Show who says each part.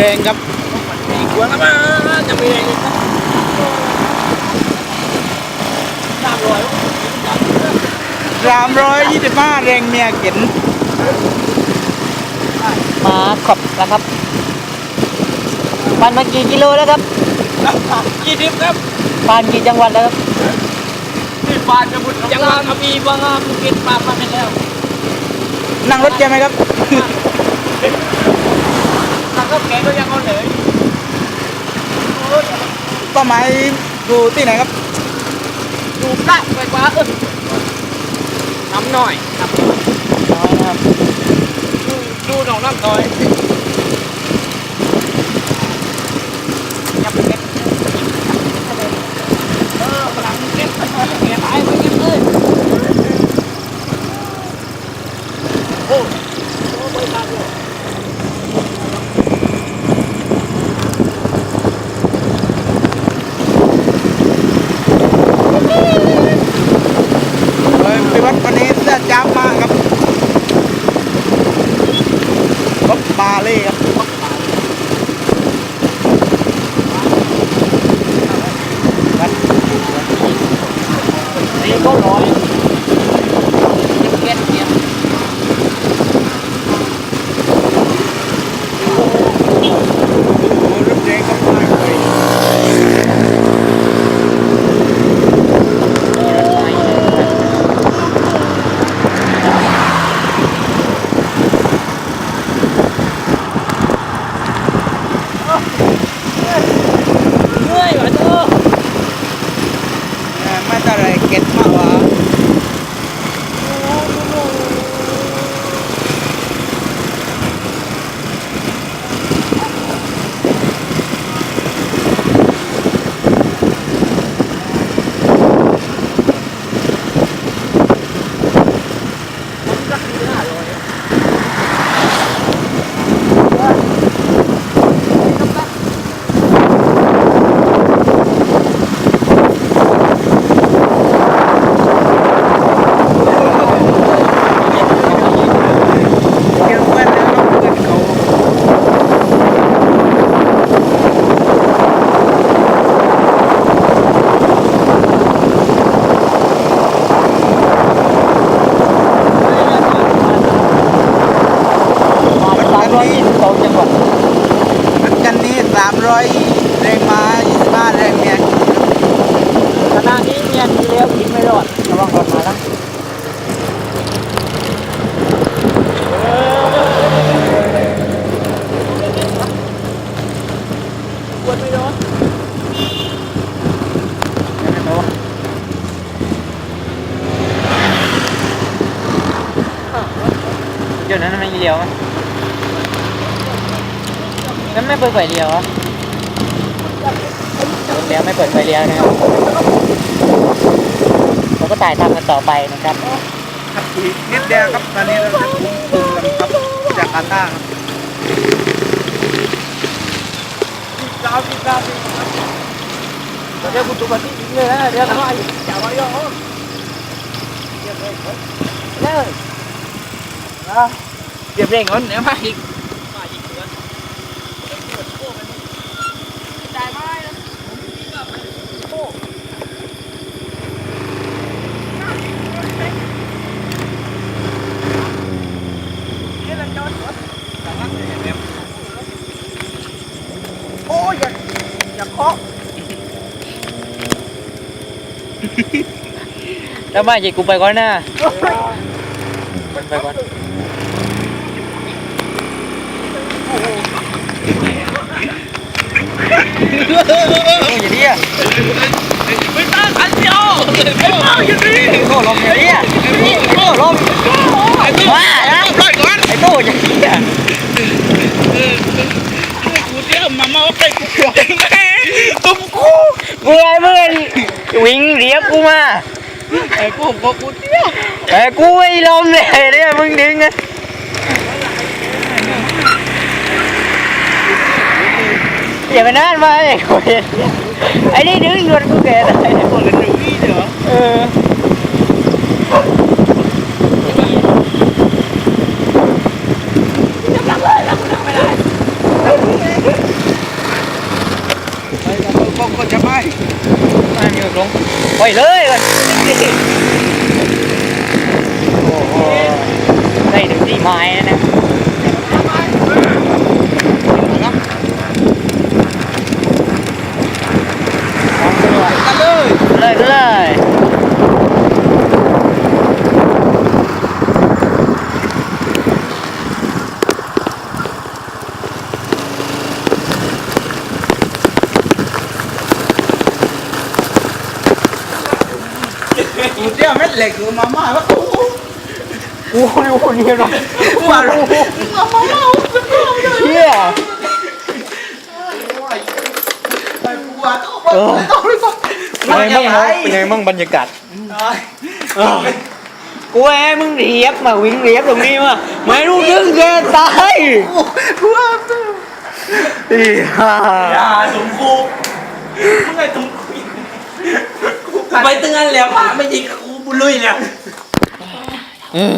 Speaker 1: แรงครับ
Speaker 2: อีกหัวแล้วมาจะมีอะไรครับสามร้อย
Speaker 1: สามร้อยยี่สิบห้าแรงเมียเข็น
Speaker 3: มาขอบแล้วครับปั่นมากี่กิโลแล้วครับ
Speaker 2: ยี่สิบครับ
Speaker 3: ผ่านกี่จังหวัดแล้วครับ
Speaker 2: ที่ปานกระบุตรจังหวัดกระบี่บางนาภูเก็ตปามาไปแล้ว
Speaker 1: นั่งรถใช่ไหมครับ
Speaker 2: ทางก็แกก็ยังเอาเลย
Speaker 1: เป้าหมายดูที่ไหนครับ
Speaker 2: ดูพระไปกว่าเออน้ำหน่อยครับ
Speaker 3: น้อยนะครับ
Speaker 2: ดูดูหนองน้ำหน่อยยับเก็ตเออพลังเก็ตแกตายไปเก็ตเลยโอ้โอ้ไม่ทันเลย
Speaker 1: เฮ้ยไปวัดวันนี้เสื้อจ้าบมากครับรถมาเลยครับวัด
Speaker 2: นี้ก็ร้อยา
Speaker 1: มร้อ
Speaker 3: ย
Speaker 1: แรงม้า25 แรงเนียน
Speaker 3: ขณะนี้เนียนที่เลี้ยวกินไม่รอดระวังรถมาแล้ว
Speaker 2: ควรไม่รอด
Speaker 3: เดี๋ยวนั้นมันเลี้ยวไหม งั้นไม่เปิดไฟเลี้ยวเหรอเลี้ยวไม่เปิดไฟเลี้ยวนะครับเราก็ถ่ายทำกันต่อไปนะครับ
Speaker 1: ครับอีกนิดเดียวครับตอนนี้เราจะคุมคุมกันครับจากอาต้าครับ
Speaker 2: ดาวที่ดาวที่เดี๋ยวกูจุบันที่เลยนะเดี๋ยวทำไมอย่ามาย่อเดี๋ยวเลยเลยเดี๋ยวเร่งก่อนเดี๋ยวมาอีกมาอีกเดือนจ่ายไม่นะโอ้
Speaker 1: โอ้ยอย่าอย่าเคาะ
Speaker 3: แล้วมาจีกูไปก่อนนะไปก่อน
Speaker 1: อย่าเดีย
Speaker 2: ไม่ตั้งอันเดียวไอ้เมาอยู่นี่
Speaker 3: โอ้ลมอย่างนี้โอ้ลม
Speaker 2: ไอ้ตู้า
Speaker 3: นะ
Speaker 2: ปล่อยก่อน
Speaker 3: ไอ้ตู้อย่างนี้
Speaker 2: กูเดี๋ยวมาเมา ไปกูปล่อยแม่ตุ้มกู
Speaker 3: กูไอ้เมื่อนวิ่งเรียกกูมา
Speaker 2: ไอ้กูบอกกูเดี๋ยว
Speaker 3: แต่กูไม่ลมเลยเนี่ยมึงดึงอะอย่าไปนั่นมาไอ้คนไอ้นี่ดึงหนวดกูแกได้
Speaker 2: คนละหรอเออ ล
Speaker 3: งปเลยเลยโอ้
Speaker 1: โหได้
Speaker 3: ถึงที่หม้นะ
Speaker 1: กูเจ้าเม็ดเหล็กกูมาม่าวะกู
Speaker 3: กูรู้คนนี้หรอ
Speaker 1: กูว่ามาม่า
Speaker 3: เฮีย
Speaker 1: ไปกูว่าต้องต้องต้อง
Speaker 3: เป็นไงบ้างเป็นไงบ้างบรรยากาศกูแอมึงเรียบมาวิ่งเรียบตรงนี้มาไม่รู้ดึงแกตาย
Speaker 1: กูว่า
Speaker 3: อีห่า
Speaker 2: อย่าสมกูมึงไงสมกูกู ไปตั้งนั้นแล้วผ่าไม่ยิงกูบุลุยแล้ว
Speaker 3: อืม